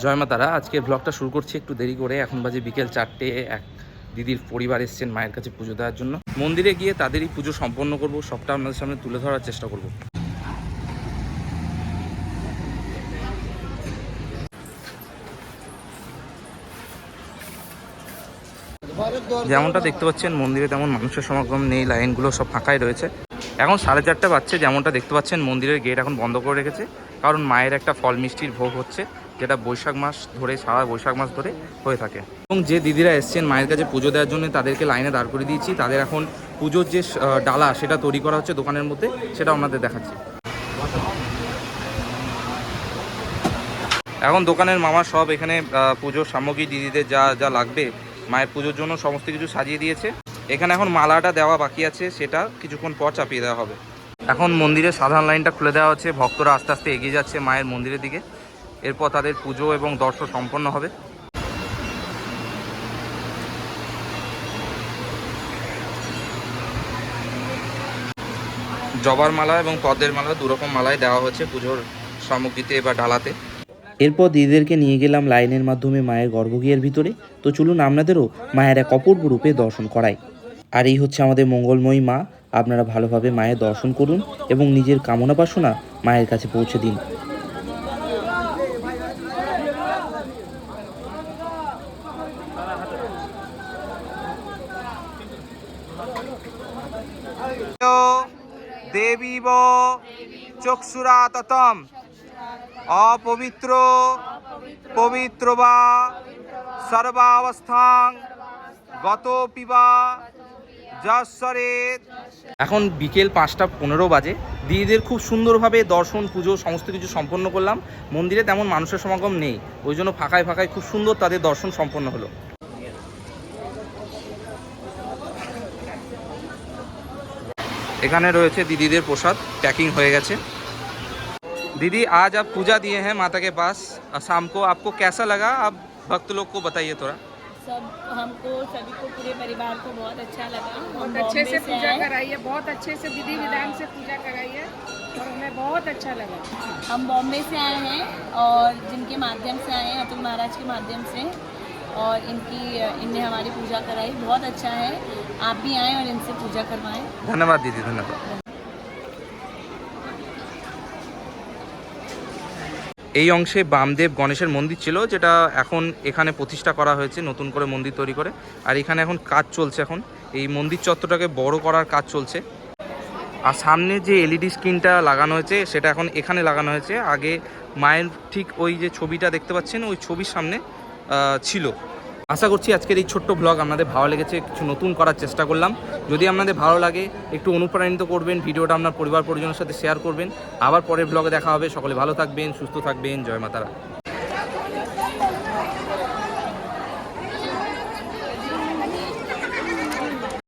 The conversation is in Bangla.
জয় মাতারা আজকে ব্লগটা শুরু করছি একটু দেরি করে। এখন বাজে বিকেল চারটে, এক দিদির পরিবার এসছেন মায়ের কাছে পুজো দেওয়ার জন্য। মন্দিরে গিয়ে তাদেরই পুজো সম্পন্ন করব, সবটা আপনাদের সামনে তুলে ধরার চেষ্টা করব। যেমনটা দেখতে পাচ্ছেন, মন্দিরে তেমন মানুষের সমাগম নেই, লাইনগুলো সব ফাঁকাই রয়েছে। এখন সাড়ে চারটে বাজছে, যেমনটা দেখতে পাচ্ছেন, মন্দিরের গেট এখন বন্ধ করে রেখেছে। কারণ মায়ের একটা ফল মিষ্টির ভোগ হচ্ছে। যেটা বৈশাখ মাস ধরে, সারা বৈশাখ মাস ধরে হয়ে থাকে। এবং যে দিদিরা এসছেন মায়ের কাছে পুজো দেওয়ার জন্য, তাদেরকে লাইনে দাঁড় করে দিয়েছি। তাদের এখন পুজোর যে ডালা, সেটা তৈরি করা হচ্ছে দোকানের মধ্যে সেটা আপনাদের দেখাচ্ছি। এখন দোকানের মামা সব এখানে পুজোর সামগ্রী, দিদিদের যা যা লাগবে, মায়ের পুজোর জন্য সমস্ত কিছু সাজিয়ে দিয়েছে। এখানে এখন মালাটা দেওয়া বাকি আছে, সেটা কিছুক্ষণ পর চাপিয়ে দেওয়া হবে। এখন মন্দিরের সাধারণ লাইনটা খুলে দেওয়া হচ্ছে। ভক্তরা আস্তে আস্তে এগিয়ে যাচ্ছে মায়ের মন্দিরের দিকে। এরপর তাদের পুজো এবং দর্শন সম্পন্ন হবে। জবার মালা এবং পদ্মের মালা দুরকম মালায় দেওয়া হচ্ছে পুজোর সামগ্রীতে বা ডালাতে। এরপর দিদিদেরকে নিয়ে গেলাম লাইনের মাধ্যমে মায়ের গর্ভগৃহের ভিতরে। তো চলুন আপনাদেরও মায়ের এক অপূর্ব রূপে দর্শন করাই। আর এই হচ্ছে আমাদের মঙ্গলময়ী মা। আপনারা ভালোভাবে মায়ের দর্শন করুন এবং নিজের কামনা বাসনা মায়ের কাছে পৌঁছে দিন। দেবীব চক্ষুরা ততম অপবিত্র পবিত্র বা সর্বাবস্থাং গত পিবা এখন বিকেল পাঁচটা পনেরো বাজে। দিদিদের খুব সুন্দরভাবে দর্শন, পুজো, সমস্ত কিছু সম্পন্ন করলাম। মন্দিরে তেমন মানুষের সমাগম নেই। ওই জন্য ফাঁকায় ফাঁকায় খুব সুন্দর তাদের দর্শন সম্পন্ন হলো। এখানে রয়েছে দিদিদের প্রসাদ প্যাকিং হয়ে গেছে दीदी आज आप पूजा दिए हैं माता के पास और शाम को आपको कैसा लगा आप भक्त लोग को बताइए थोड़ा सब हमको सभी को पूरे परिवार को बहुत अच्छा लगा हम बहुत अच्छे बॉम्बे से पूजा आए कराई है बहुत अच्छे से विधि विधान से पूजा कराई है और हमें बहुत अच्छा लगा हम बॉम्बे से आए हैं और जिनके माध्यम से आए हैं अतुल महाराज के माध्यम से और इनकी इनने हमारी पूजा कराई बहुत अच्छा है आप भी आएँ और इनसे पूजा करवाएं ধন্যবাদ দিদি ধন্যবাদ এই অংশে বামদেব গণেশের মন্দির ছিল যেটা এখন এখানে প্রতিষ্ঠা করা হয়েছে নতুন করে মন্দির তৈরি করে আর এখানে এখন কাজ চলছে এখন এই মন্দির চত্বরটাকে বড় করার কাজ চলছে আর সামনে যে এলইডি স্ক্রিনটা লাগানো হয়েছে সেটা এখন এখানে লাগানো হয়েছে আগে মায়ের ঠিক ওই যে ছবিটা দেখতে পাচ্ছেন ওই ছবির সামনে আহ, ছিল। আশা করছি আজকের এই ছোট্ট ব্লগ আপনাদের ভালো লেগেছে, কিছু নতুন করার চেষ্টা করলাম। যদি আপনাদের ভালো লাগে, একটু অনুপ্রাণিত করবেন, ভিডিওটা আপনার পরিবার পরিজনের সাথে শেয়ার করবেন। আবার পরের ব্লগে দেখা হবে। সকলে ভালো থাকবেন, সুস্থ থাকবেন। জয় মাতারা।